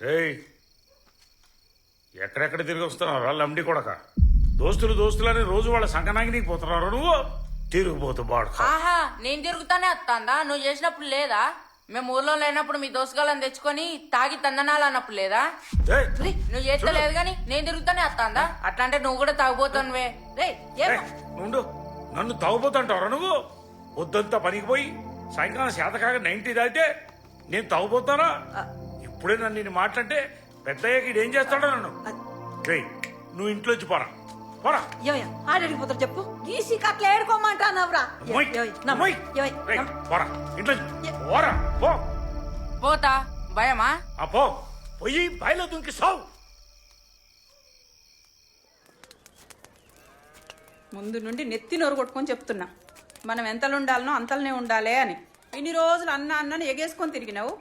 ఏయ్ ఎక్కడెక్కడ తిరిగి వస్తున్నావు? వాళ్ళ అమ్మిడి కొడక. దోస్తులు దోస్తులని రోజు వాళ్ళ సంకనాగినికి పోతున్నారు నువ్వు? తిరిగిపోతు బాడు ఆహా నేను తిరుగుతానే వస్తాందా? నువ్వు చేసినప్పుడు లేదా? మేము ఊర్లో లేనప్పుడు మీ దోసగాళ్ళని తెచ్చుకొని తాగి తందనాలు అన్నప్పుడు లేదా? ఏయ్, రే, నువ్వు చేస్తే లేదు కానీ నేను తిరుగుతానే వస్తాందా? అట్లా అంటే నువ్వు కూడా తాగుపోతానువే రే ఏం ఏయ్, ఉండు. నన్ను తాగుపోతుంటావురా నువ్వు? పొద్దంతా పనికి పోయి సాయంకాలం శాతకాగా నైన్టీ దాటితే నేను తాగుపోతానా ఇప్పుడే నన్ను నేను మాట్లాడితే పెద్దయ్యకి ఏం చేస్తాడో నన్ను. నువ్వు ఇంట్లోంచి పోరా. పోరా. ఏమయ్యా ఆడడికి పోతారు చెప్పు. గీసి కట్ల పోరా. ఇంట్లో పోరా పో. పోతా? భయమా? పోయి బాయిలో దుంకి సావు. ముందు నుండి నెత్తి నోరు కొట్టుకొని చెప్తున్నా. మనం ఎంతలు ఉండాలనో అంతలనే ఉండాలి అని. ఇన్ని రోజులు అన్న అన్నని ఎగేసుకొని తిరిగినావు.